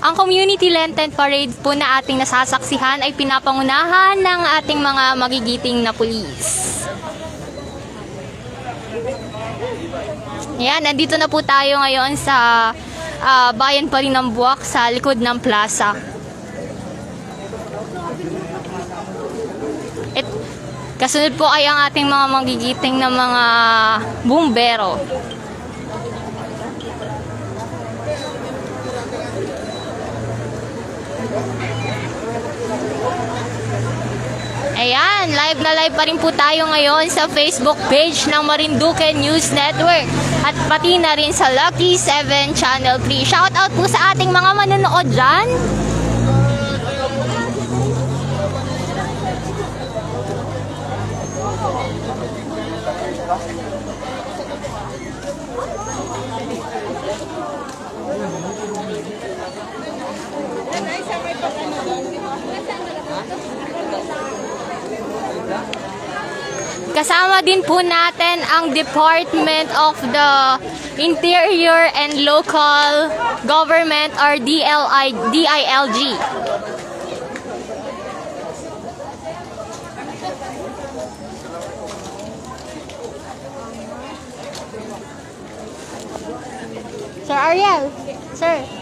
Ang Community Lenten Parade po na ating nasasaksihan ay pinapangunahan ng ating mga magigiting na pulis. Yan, nandito na po tayo ngayon sa ah, bayan pa rin ng Buwak sa likod ng plaza. At kasunod po ay ang ating mga magigiting na mga bumbero. Ayan, live na live pa rin po tayo ngayon sa Facebook page ng Marinduque News Network at pati na rin sa Lucky 7 Channel 3. Shout out po sa ating mga manonood dyan. Kasama din po natin ang Department of the Interior and Local Government or DLI, DILG. Sir Ariel, sir.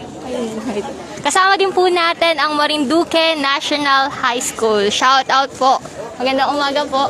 Kasama din po natin ang Marinduque National High School. Shout out po. Magandang umaga po.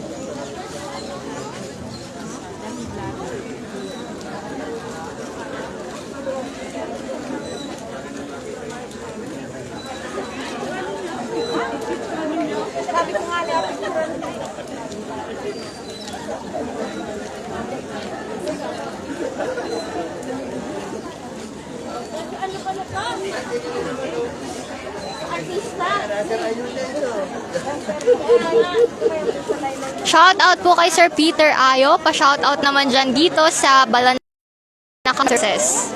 Shout out po kay Sir Peter Ayo. Pa-shout out naman dyan dito sa Balan na Services.